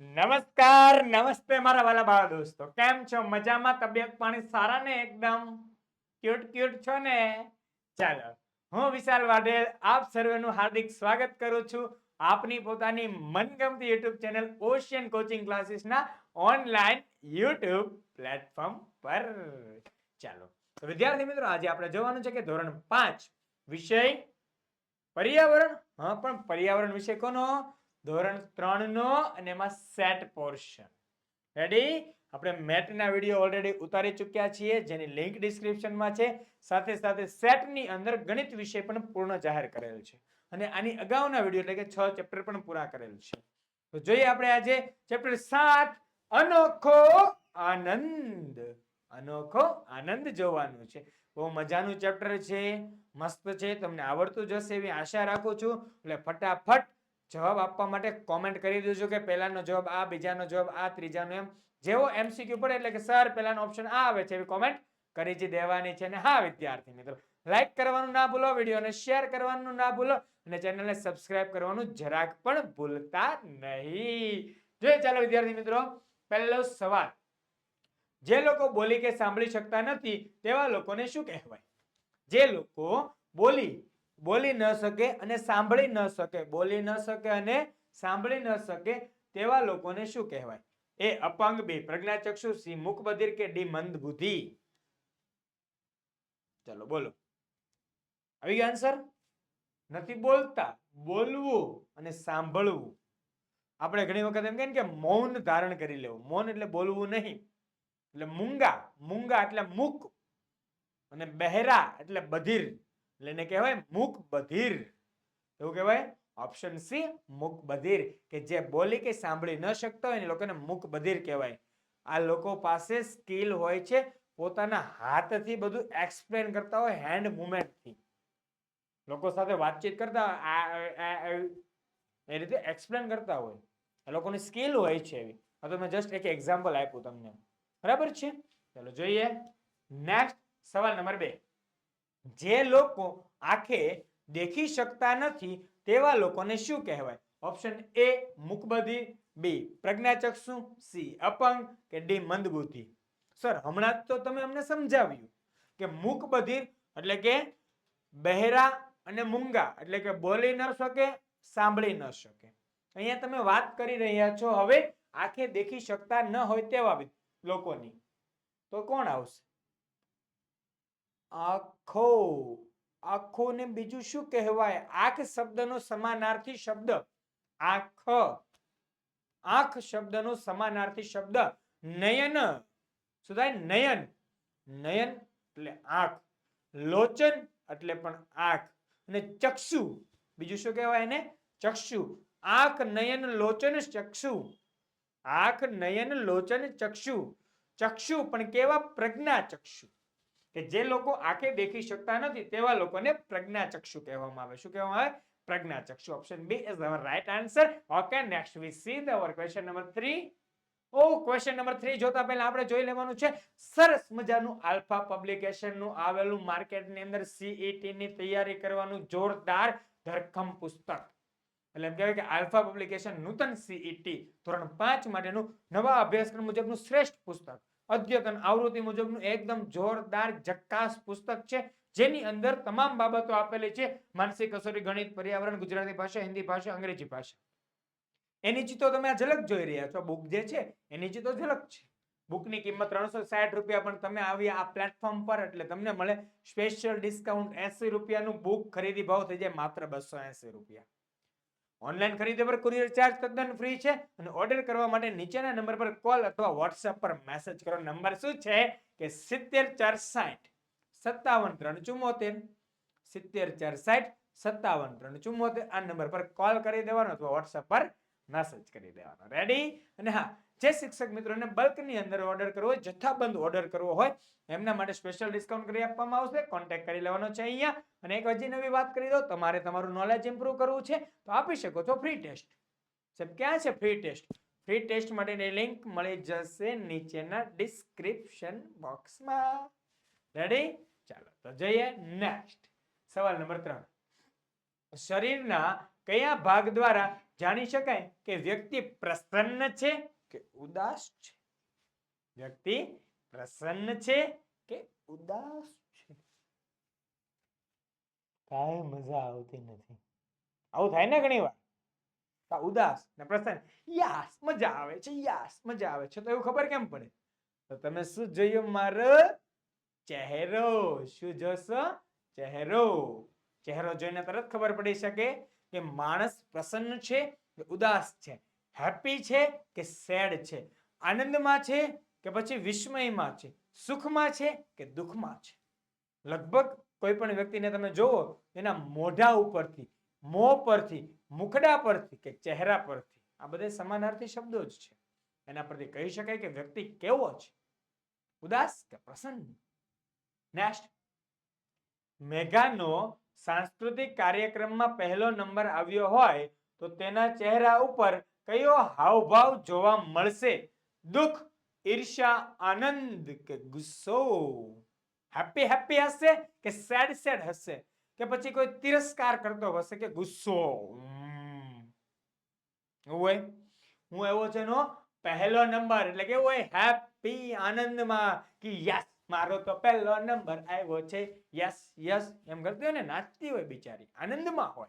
નમસ્કાર, નમસ્તે મારા વાલા બાળા દોસ્તો. કેમ છો? મજામાં? તબિયત પાણી સારા ને એકદમ? ક્યુટ ક્યુટ છો ને? ચાલો, હું વિશાલ વાડેલ આપ સર્વેનું હાર્દિક સ્વાગત કરું છું આપની પોતાની મનગમતી યુટ્યુબ ચેનલ ઓશિયન કોચિંગ ક્લાસીસના ઓનલાઈન યુટ્યુબ પ્લેટફોર્મ પર. ચાલો વિદ્યાર્થી મિત્રો, આજે આપણે જોવાનું છે કે ધોરણ પાંચ વિષય પર્યાવરણ. હા, પણ પર્યાવરણ વિષય કોનો? ધોરણ ત્રણ નો અને એમાં સેટ પોર્શન રેડી આપણે મેટના વીડિયો ઓલરેડી ઉતારી ચૂક્યા છીએ, જેની લિંક ડિસ્ક્રિપ્શનમાં છે. સાથે સાથે સેટની અંદર ગણિત વિષય પણ પૂર્ણ જાહેર કરેલ છે. અને આની અગાઉના વીડિયો એટલે કે છ ચેપ્ટર પણ પૂરા કરેલ છે. તો જોઈએ આપણે આજે ચેપ્ટર સાત, અનોખો આનંદ. અનોખો આનંદ જોવાનું છે. બહુ મજાનું ચેપ્ટર છે. મસ્ત છે. તમને આવડતું જશે એવી આશા રાખું છું. એટલે ફટાફટ જવાબ આપવા માટે કોમેન્ટ કરી દેજો કે પહેલાનો જવાબ આ, બીજાનો જવાબ આ, ત્રીજાનો એમ. જેવો એમસીક્યુ પડે એટલે કે સર પહેલાનો ઓપ્શન આ આવે છે એવી કોમેન્ટ કરી જ દેવાની છે. અને હા, વિદ્યાર્થી મિત્રો લાઈક કરવાનું ના ભૂલો, વિડીયોને શેર કરવાનું ના ભૂલો અને ચેનલને સબસ્ક્રાઇબ કરવાનું જરાક પણ ભૂલતા નહીં. જોઈએ, ચાલો વિદ્યાર્થી મિત્રો, પહેલો સવાલ. જે લોકો બોલી કે સાંભળી શકતા નથી, તેવા લોકોને શું કહેવાય? જે લોકો બોલી બોલી ન શકે અને સાંભળી ન શકે. બોલી ન શકે અને સાંભળી ન શકે તેવા લોકોને શું કહેવાય? એ અપંગ બી. પ્રજ્ઞાચક્ષુ સી. મુખ બધિર કે ડી. મંદ બુદ્ધિ ચલો, બોલો. આવી ગયા આન્સર નથી બોલતા. બોલવું અને સાંભળવું. આપણે ઘણી વખત એમ કે મૌન ધારણ કરી લેવું. મૌન એટલે બોલવું નહીં. એટલે મૂંગા. મૂંગા એટલે મુક અને બહેરા એટલે બધિર. એટલે એને કહેવાય મુક બધીર એવું કહેવાય? ઓપ્શન સી મુક બધીર કે જે બોલી કે સાંભળી ન શકતા હોય એ લોકોને મુક બધીર કહેવાય. આ લોકો પાસે સ્કિલ હોય છે પોતાના હાથથી બધું એક્સપ્લેન કરતા હોય હેન્ડ મુવમેન્ટથી લોકો સાથે વાતચીત કરતા હોય, એ રીતે એક્સપ્લેન કરતા હોય. એ લોકોની સ્કિલ હોય છે એવી. આ તો મેં જસ્ટ એક એક્ઝામ્પલ આપ્યું તમને. બરાબર છે? ચલો જોઈએ. નેક્સ્ટ સવાલ નંબર બે. જે લોકો આંખે દેખી શકતા નથી તેવા લોકોને શું કહેવાય? Option A મુકબધિર B પ્રજ્ઞાચક્ષુ. સી અપંગ કે ડી મંદબુદ્ધિ. સર હમણાં તો તમે અમને સમજાવ્યું કે મુકબધિર એટલે કે બહેરા અને મૂંગા એટલે કે બોલી ન શકે, સાંભળી ન શકે. અહીંયા તમે વાત કરી રહ્યા છો, હવે આંખે દેખી શકતા ન હોય તેવા લોકોની. તો કોણ આવશે? આખો આખો ને બીજું શું કહેવાય? આંખ શબ્દનો સમાનાર્થી શબ્દ. આંખ. આંખ શબ્દનો સમાનાર્થી શબ્દ. નયન. શું થાય? નયન. નયન એટલે આંખ. લોચન એટલે પણ આંખ. અને ચક્ષુ. બીજું શું કહેવાય એને? ચક્ષુ. આંખ, નયન, લોચન, ચક્ષુ. આંખ, નયન, લોચન, ચક્ષુ. ચક્ષુ પણ કેવા? પ્રજ્ઞા ચક્ષુ. કે જે લોકો આંખે દેખી શકતા નથી, તેવા લોકોને પ્રજ્ઞાચક્ષુ કહેવામાં આવે. શું કહેવામાં આવે? પ્રજ્ઞાચક્ષુ. Option B is our right answer okay next we see the our question number 3 ઓ ક્વેશ્ચન નંબર 3 જોતા પહેલા આપણે જોઈ લેવાનું છે. સરસ મજાનું આલ્ફા પબ્લિકેશનનું આવેલું માર્કેટની અંદર સીઈટી ની તૈયારી કરવાનું જોરદાર ધરખમ પુસ્તક. એટલે એમ કહેવાય કે આલ્ફા પબ્લિકેશન નૂતન સીઈટી ધોરણ 5 માટેનું નવા અભ્યાસક્રમ મુજબનું શ્રેષ્ઠ પુસ્તક. અદ્યતન આવૃત્તિ મુજબનું એકદમ જોરદાર જક્કાસ પુસ્તક છે. જેની અંદર તમામ બાબતો આપેલી છે. માનસિક કસોટી, ગણિત, પર્યાવરણ, ગુજરાતી ભાષા, હિન્દી ભાષા, અંગ્રેજી ભાષા. એની જ તો તમે આ ઝલક જોઈ રહ્યા છો. બુક જે છે, એની જ તો ઝલક છે. બુકની કિંમત ત્રણસો સાઠ રૂપિયા, પણ તમે આવ્યા આ પ્લેટફોર્મ પર એટલે તમને મળે સ્પેશિયલ ડિસ્કાઉન્ટ એસી રૂપિયાનું બુક ખરીદી ભાવ થઈ જાય માત્ર બસો એસી રૂપિયા. ઓનલાઈન ખરીદી પર કુરિયર ચાર્જ તદ્દન ફ્રી છે અને ઓર્ડર કરવા માટે નીચેના નંબર પર કોલ અથવા વોટ્સએપ પર મેસેજ કરો. નંબર શું છે? કે સિત્તેર ચાર સાઠ સત્તાવન ત્રણ ચુમ્મોતેર સિત્તેર ચાર સાઠ સત્તાવન ત્રણ ચુમ્મોતેર આ નંબર પર કોલ કરી દેવાનો અથવા વોટ્સએપ પર મેસેજ કરી દેવાનો. રેડી અને હા જે શિક્ષક મિત્રોને બલ્કની અંદર ઓર્ડર કરવો હોય, જથ્થાબંધ ઓર્ડર કરવો હોય, એમના માટે સ્પેશિયલ ડિસ્કાઉન્ટ કરી આપવામાં આવશે. કોન્ટેક્ટ કરી લેવાનો છે અહીંયા. અને એક હજી નવી વાત કરી દો તમારે તમારું નોલેજ ઇમ્પ્રૂવ કરવું છે, તો આપી શકો છો ફ્રી ટેસ્ટ સાહેબ, ક્યાં છે ફ્રી ટેસ્ટ ફ્રી ટેસ્ટ માટેની લિંક મળી જશે નીચેના ડિસ્ક્રિપ્શન બોક્સમાં રેડી ચાલો, તો જઈએ નેક્સ્ટ સવાલ નંબર ત્રણ. શરીરના કયા ભાગ દ્વારા જાણી શકાય કે વ્યક્તિ પ્રસન્ન છે? કે ઉદાસ છે? વ્યક્તિ પ્રસન્ન છે કે ઉદાસ છે? કાંઈ મજા આવતી નથી. આવું થાય ને ઘણી વાર? ઉદાસ ને પ્રસન્ન. યાસ મજા આવે છે યાસ મજા આવે છે. તો એવું ખબર કેમ પડે? તો તમે શું જોયું? મારો ચહેરો. શું જોશો? ચહેરો. ચહેરો જોઈને તરત ખબર પડી શકે કે માણસ પ્રસન્ન છે કે ઉદાસ છે. હેપી છે કે સેડ છે? આનંદમાં છે કે પછી વિસ્મયમાં છે? સુખમાં છે કે દુઃખમાં છે? લગભગ કોઈ પણ વ્યક્તિને તમે જોવો, એના મોઢા ઉપરથી, મોં પરથી, મુખડા પરથી કે ચહેરા પરથી, આ બધે સમાનાર્થી શબ્દો જ છે. એના પરથી કહી શકાય કે વ્યક્તિ કેવો છે? ઉદાસ કે પ્રસન્ન? નેક્સ્ટ મેઘાનો સાંસ્કૃતિક કાર્યક્રમમાં પહેલો નંબર આવ્યો હોય તો તેના ચહેરા ઉપર કયો હાવભાવ જોવા મળશે? દુઃખ ઈર્ષા આનંદ કે ગુસ્સો? હેપી હેપી હશે કે સેડ સેડ હશે? કે પછી કોઈ તિરસ્કાર કરતો હશે કે ગુસ્સો? હોય? હું એવો છે નો પહેલો નંબર, એટલે કે હોય હેપી આનંદમાં કે યસ મારો તો પહેલો નંબર આવ્યો છે. યસ યસ એમ કરતી હોય ને, નાચતી હોય બિચારી. આનંદમાં હોય.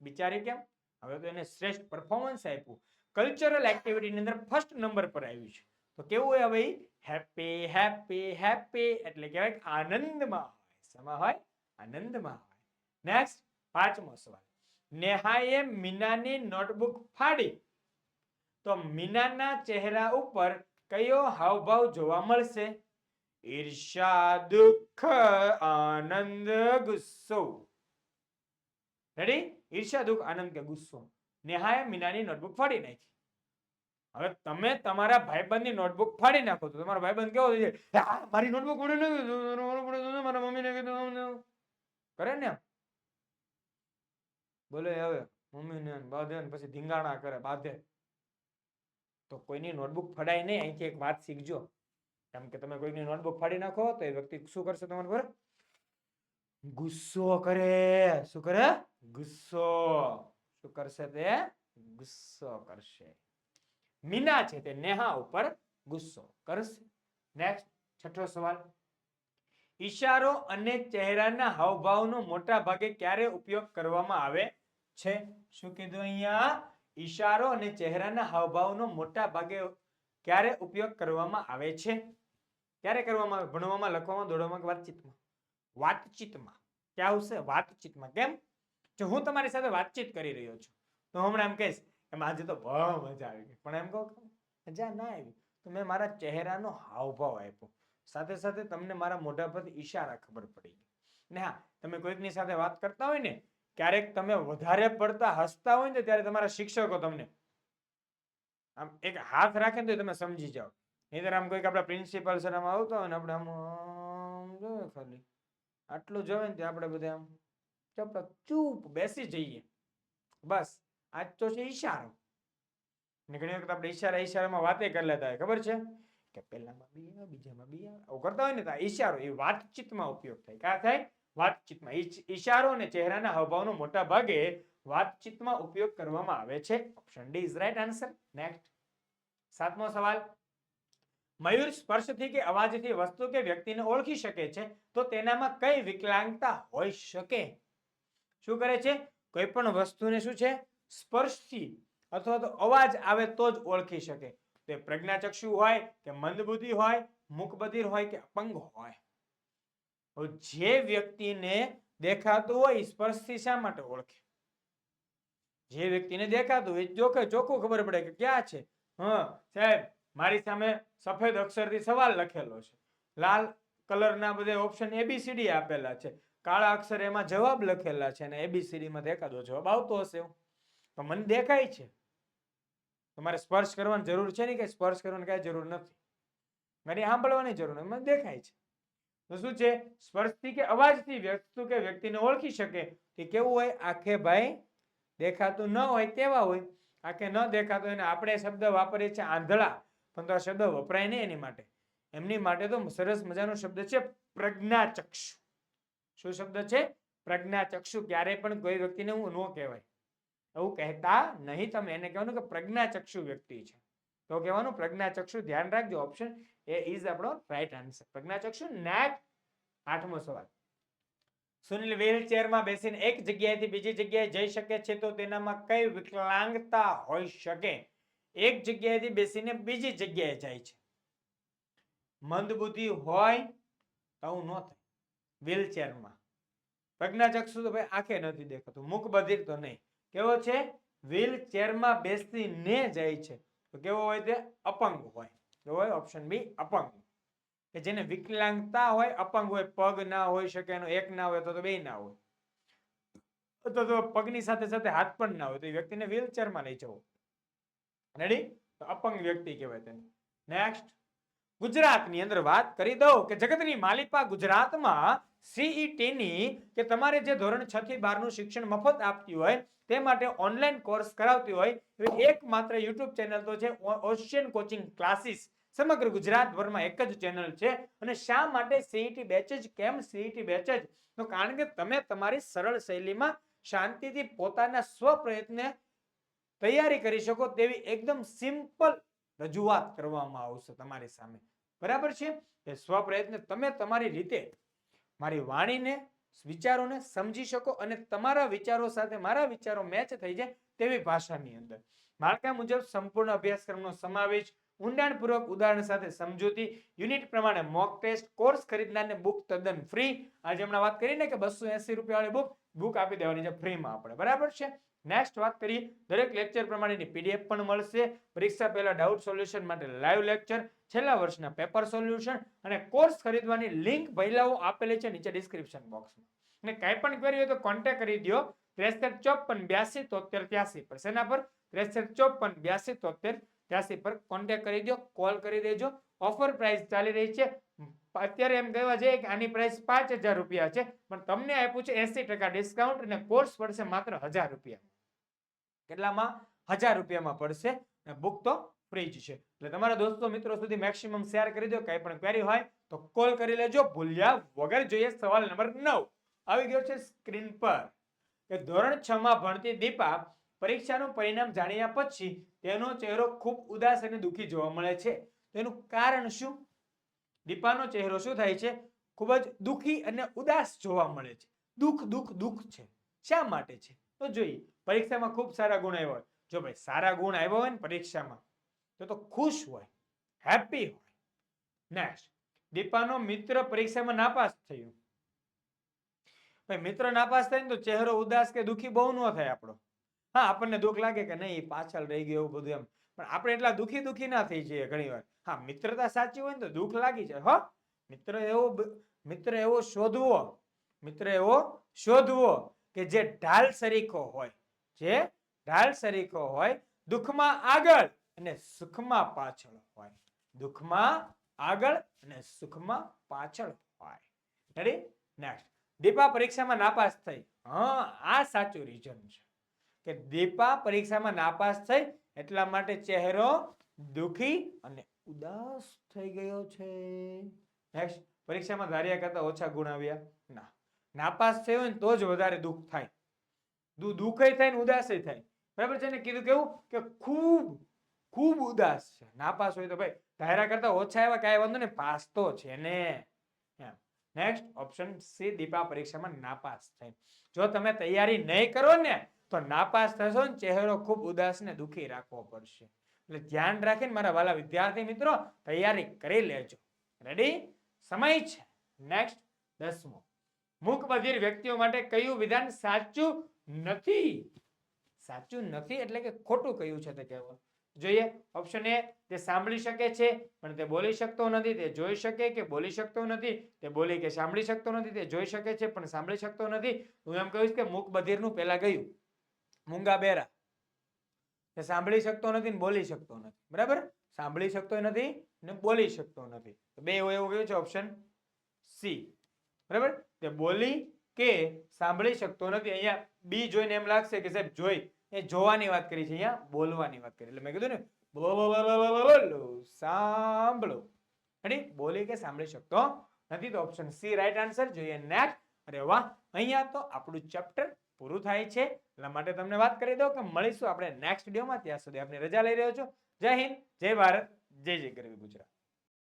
બિચારી કેમ? હવે તો એને શ્રેષ્ઠ પરફોર્મન્સ આપ્યું. કલ્ચરલ એક્ટિવિટીની અંદર ફર્સ્ટ નંબર પર આવ્યું છે. તો કેવું હોય હવે હેપી હેપી હેપી એટલે કહેવાય આનંદમાં હોય. સમા હોય? આનંદમાં હોય. નેક્સ્ટ પાંચમો સવાલ. નેહાએ મીનાની નોટબુક ફાડી. તો મીનાના ચહેરા ઉપર કયો હાવભાવ જોવા મળશે? ઈર્ષા, દુઃખ, આનંદ, ગુસ્સો. રેડી ઈર્ષ્યા, દુઃખ, આનંદ કે ગુસ્સો? નેહાએ મીનાની નોટબુક ફાડી નાખી. હવે તમે તમારા ભાઈબંધની નોટબુક ફાડી નાખો તો તમારો ભાઈબંધ કેવો જાય મારી નોટબુક ફાડી નાખી મારા મમ્મીને કીધું કરે ને બોલે, હવે મમ્મીને બાંધે ને પછી ધીંગાણા કરે, બાંધે. તો કોઈની નોટબુક ફડાય નહીં, અહીંથી એક વાત શીખજો. કેમ કે તમે કોઈની નોટબુક ફાડી નાખો તો એ વ્યક્તિ શું કરશે તમારે ગુસ્સો કરે. શું કરે? ગુસ્સો. શું કરશે તે? ગુસ્સો કરશે. મીના છે તે નેહા ઉપર ગુસ્સો કરશે. નેક્સ્ટ છઠ્ઠો સવાલ. ઈશારો અને ચહેરાના હાવભાવનો મોટા ભાગે ક્યારે ઉપયોગ કરવામાં આવે છે? શું કીધું અહીંયા? ઈશારો અને ચહેરાના હાવભાવનો મોટા ભાગે ક્યારે ઉપયોગ કરવામાં આવે છે? ક્યારે કરવામાં આવે? ભણવામાં, લખવામાં, દોડવામાં વાતચીતમાં? વાતચીતમાં. ક્યાં આવશે? વાતચીતમાં. કેમ? જો હું તમારી સાથે વાતચીત કરી રહ્યો છું, તો હમણાં એમ કહીશ એમ આજે તો બહુ મજા આવી ગઈ. પણ એમ કહું મજા ના આવી. તો મેં મારા ચહેરાનો હાવભાવ આપ્યો. સાથે સાથે તમને મારા મોઢા પરથી ઈશારા ખબર પડી ગઈ. ને હા, તમે કોઈકની સાથે વાત કરતા હોય ને, ક્યારેક તમે વધારે પડતા હસતા હોય ને ત્યારે તમારા શિક્ષકો તમને આમ એક હાથ રાખે ને, તો તમે સમજી જાઓ. નહીતર આમ કોઈક આપણા પ્રિન્સિપલ સર આમ આવતા હોય ને, આપણે આમ આમ ખાલી. આટલું જોવે ને ત્યાં આપણે બધા આમ ચપ ચૂપ બેસી જઈએ. બસ, આજ તો છે ઈશારો. ને ઘણી વખત આપણે ઈશારા ઈશારામાં વાતે કરી લેતા હોય, ખબર છે? કે પહેલામાં બી આવે, બીજામાં બી આવે, આવું કરતા હોય ને તો ઈશારો, એ વાતચીતમાં ઉપયોગ થાય. કા થાય? વાતચીતમાં. ઈશારો અને ચહેરાના હાવભાવનો મોટા ભાગે વાતચીતમાં ઉપયોગ કરવામાં આવે છે. Option D is right answer next સાતમો સવાલ. મયુર સ્પર્શથી કે અવાજથી વસ્તુ કે વ્યક્તિને ઓળખી શકે છે, તો તેનામાં કઈ વિકલાંગતા હોઈ શકે? શું કરે છે? કોઈ પણ વસ્તુને શું છે? સ્પર્શથી અથવા તો અવાજ આવે તો જ ઓળખી શકે. તે પ્રજ્ઞાચક્ષુ હોય કે મંદબુદ્ધિ હોય, મુખબધિર હોય કે અપંગ હોય. જે વ્યક્તિને દેખાતું હોય સ્પર્શથી શા માટે ઓળખે? જે વ્યક્તિને દેખાતું હોય જોકે ચોખ્ખું ખબર પડે કે ક્યાં છે? હા, સાહેબ, મારી સામે સફેદ અક્ષરથી સવાલ લખેલો છે. લાલ કલરના બધા ઓપ્શન એબીસીડી આપેલા છે. કાળા અક્ષર એમાં જવાબ લખેલા છે અને એબીસીડીમાં દેખાતો જવાબ આવતો હશે. તો મને દેખાય છે. તમારે સ્પર્શ કરવાની જરૂર છે ને કે સ્પર્શ કરવાની કઈ જરૂર નથી? મારી સાંભળવાની જરૂર નથી, મને દેખાય છે. તો શું છે? સ્પર્શથી કે અવાજથી વસ્તુ કે વ્યક્તિને ઓળખી શકે કે કેવું હોય? આખે ભાઈ દેખાતું ન હોય તેવા હોય. આખે ન દેખાતું હોય આપણે શબ્દ વાપરીએ છીએ આંધળા. પણ તો આ શબ્દ વપરાય નહીં એની માટે. એમની માટે તો સરસ મજાનો શબ્દ છે પ્રજ્ઞાચક્ષુ. શું શબ્દ છે? પ્રજ્ઞાચક્ષુ ક્યારેય પણ કોઈ વ્યક્તિને હું ન કહેવાય. એવું કહેતા નહીં તમે. એને કહેવાનું કે પ્રજ્ઞાચક્ષુ વ્યક્તિ છે. તો કહેવાનું પ્રજ્ઞાચક્ષુ ધ્યાન રાખજો. ઓપ્શન એ ઇઝ આપણો રાઈટ આન્સર પ્રજ્ઞાચક્ષુ નેક આઠમો સવાલ. સુનિલ વ્હીલચેરમાં બેસીને એક જગ્યાએથી બીજી જગ્યાએ જઈ શકે છે તો તેનામાં કઈ વિકલાંગતા હોઈ શકે? એક જગ્યાએથી બેસીને બીજી જગ્યાએ જાય છે. મંદબુદ્ધિ હોય તો ન થાય. વ્હીલચેરમાં. પ્રજ્ઞાચક્ષુ તો ભાઈ આંખે નથી દેખાતું, મુખ બધિર તો નહીં. કેવો છે? વ્હીલચેરમાં બેસીને જાય છે. તો કેવો હોય તે? અપંગ હોય. કેવો હોય ઓપ્શન બી અપંગ. કે જેને વિકલાંગતા હોય, અપંગ હોય, પગ ના હોઈ શકે, એનો એક ના હોય તો તો બે ના હોય. અથવા તો પગની સાથે સાથે હાથ પણ ના હોય, તો એ વ્યક્તિને વ્હીલચેરમાં લઈ જવું. રેડી તો અપંગ વ્યક્તિ કહેવાય તેને. નેક્સ્ટ ગુજરાતની અંદર વાત કરી દઉં કે જગતની માલિકા ગુજરાતમાં સીઈટીની કે તમારે જે ધોરણ છ થી બારનું શિક્ષણ મફત આપતી હોય તે માટે ઓનલાઈન કોર્સ કરાવતી હોય એવી એકમાત્ર યુટ્યુબ ચેનલ તો છે ઓશિયન કોચિંગ ક્લાસીસ. સમગ્ર ગુજરાતભરમાં એક જ ચેનલ છે અને શા માટે સીઈટી બેચ જ, કેમ સીઈટી બેચ જ? તો કારણ કે તમે તમારી સરળ શૈલીમાં શાંતિથી પોતાના સ્વ પ્રયત્ને તૈયારી કરી શકો તેવી એકદમ સિમ્પલ રજૂઆત કરવામાં આવશે તમારી સામે. બરાબર છે? એ સ્વપ્રયત્ન તમે તમારી રીતે મારી વાણીને, વિચારોને સમજી શકો અને તમારા વિચારો સાથે મારા વિચારો મેચ થઈ જાય તેવી ભાષાની અંદર. માળખા મુજબ સંપૂર્ણ અભ્યાસક્રમનો સમાવેશ ઊંડાણપૂર્વક ઉદાહરણ સાથે સમજૂતી, યુનિટ પ્રમાણે મોક ટેસ્ટ કોર્સ ખરીદનારને બુક તદ્દન ફ્રી આજે હમણાં વાત કરીને કે બસો એસી રૂપિયાવાળી બુક બુક આપી દેવાની છે ફ્રીમાં આપણે. બરાબર છે? નેક્સ્ટ વાત કરીએ. દરેક લેક્ચર પ્રમાણેની પીડીએફ પણ મળશે. પરીક્ષા પહેલા ડાઉટ સોલ્યુશન માટે લાઈવ લેક્ચર છેલ્લા વર્ષના પેપર સોલ્યુશન અને કોર્સ ખરીદવાની લિંક પહેલાઓ આપેલી છે નીચે ડિસ્ક્રિપ્શન બોક્સમાં અને કાંઈ પણ ક્વેરી હોય તો કોન્ટેક્ટ કરી દો ત્રેસઠ ચોપન બ્યાસી તોતેર ત્યાસી પર. શેના પર? ત્રેસઠ ચોપન બ્યાસી તોતેર ત્યાસી પર કોન્ટેક્ટ કરી દો કોલ કરી દેજો. ઓફર પ્રાઇસ ચાલી રહી છે. અત્યારે એમ કહેવા જઈએ કે આની પ્રાઇસ પાંચ રૂપિયા છે. પણ તમને આપ્યું છે એસી ડિસ્કાઉન્ટ અને કોર્સ પડશે માત્ર હજાર રૂપિયા. કેટલામાં? હજાર રૂપિયામાં પડશે અને બુક તો ફ્રી જ છે. એટલે તમારા દોસ્તો, મિત્રો સુધી મેક્સિમમ શેર કરી દો, કંઈ પણ ક્વેરી હોય તો કોલ કરી લેજો. ભૂલ્યા વગર જોઈએ સવાલ નંબર નવ. આવી ગયો છે સ્ક્રીન પર કે ધોરણ છ માં ભણતી દીપા પરીક્ષાનું પરિણામ જાણ્યા પછી તેનો ચહેરો ખૂબ ઉદાસ અને દુઃખી જોવા મળે છે. તેનું કારણ શું? દીપાનો ચહેરો શું થાય છે? ખૂબ જ દુઃખી અને ઉદાસ જોવા મળે છે. દુઃખ દુઃખ દુઃખ છે. શા માટે છે? તો જોઈએ, પરીક્ષામાં ખૂબ સારા ગુણ આવ્યા હોય. જો ભાઈ સારા ગુણ આવ્યા હોય ને પરીક્ષામાં, તો તો ખુશ હોય હેપી હોય. નેક્સ્ટ દીપાનો મિત્ર પરીક્ષામાં નાપાસ થયો. ભાઈ મિત્ર નાપાસ થાય ને તો ચહેરો ઉદાસ કે દુઃખી બહુ ન થાય આપણો. હા, આપણને દુઃખ લાગે કે નહીં પાછળ રહી ગયો એવું બધું એમ. પણ આપણે એટલા દુઃખી દુઃખી ના થઈ જઈએ ઘણી વાર. હા, મિત્રતા સાચી હોય ને તો દુઃખ લાગી જાય. હો, મિત્ર એવો મિત્ર એવો શોધવો, મિત્ર એવો શોધવો. કે જે ઢાલ સરીખો હોય, જે ઢાલ સરીખો હોય, દુઃખમાં આગળ અને સુખમાં પાછળ હોય. દુઃખમાં આગળ અને સુખમાં પાછળ હોય. રેડી નેક્સ્ટ દીપા પરીક્ષામાં નાપાસ થઈ. હા, આ સાચું રીઝન છે. કે દીપા પરીક્ષામાં નાપાસ થઈ એટલા માટે ચહેરો દુઃખી અને ઉદાસ થઈ ગયો છે. નેક્સ્ટ પરીક્ષામાં ધાર્યા કરતા ઓછા ગુણ આવ્યા. નાપાસ થયો ને તો જ વધારે દુઃખ થાય. દુઃખય થાય ને ઉદાસય થાય. બરાબર છે ને? કીધું કેવું? કે ખૂબ ખૂબ ઉદાસ છે. નાપાસ હોય તો ભાઈ, ધાયરા કરતા ઓછા એવા કાંઈ વાંધો ને પાસ તો છે ને. નેક્સ્ટ ઓપ્શન સી દીપા પરીક્ષામાં નાપાસ થાય. જો તમે તૈયારી નહીં કરો ને, તો નાપાસ થશો ને ચહેરો ખૂબ ઉદાસ ને દુઃખી રાખવો પડશે. એટલે ધ્યાન રાખીને મારા વાલા વિદ્યાર્થી મિત્રો, તૈયારી કરી લેજો. રેડી સમય છે. નેક્સ્ટ દસમો. મૂક વ્યક્તિઓ માટે કયું વિધાન સાચું નથી? સાચું નથી એટલે કે ખોટું કયું છે તે કહેવું. જોઈએ ઓપ્શન એ તે સાંભળી શકે છે, પણ તે બોલી શકતો નથી, તે જોઈ શકે કે બોલી શકતો નથી, તે બોલી કે સાંભળી શકતો નથી, તે જોઈ શકે છે, પણ સાંભળી શકતો નથી. હું એમ કહીશ કે મૂક બધીરનું પહેલા ગયું. મૂંગા બેરા. તે સાંભળી શકતો નથી ને બોલી શકતો નથી. બરાબર? સાંભળી શકતો નથી ને બોલી શકતો નથી. બે એવું એવું કહ્યું છે? ઓપ્શન સી બરાબર? તે બોલી કે સાંભળી શકતો નથી. અહીંયા બી જોઈને એમ લાગશે કે સાહેબ જોઈ. એ જોવાની વાત કરી છે. અહીંયા બોલવાની વાત કરી. એટલે મેં કીધું ને બોલો સાંભળો. રેડી બોલી કે સાંભળી શકતો નથી. તો ઓપ્શન સી રાઈટ આન્સર જોઈએ નેક્સ્ટ અરે વાહ, અહીંયા તો આપણું ચેપ્ટર પૂરું થાય છે. એટલા માટે તમને વાત કરી દઉં કે મળીશું આપણે નેક્સ્ટ વિડીયોમાં ત્યાં સુધી આપની રજા લઈ રહ્યો છું. જય હિન્દ, જય ભારત, જય જય ગરવી ગુજરાત.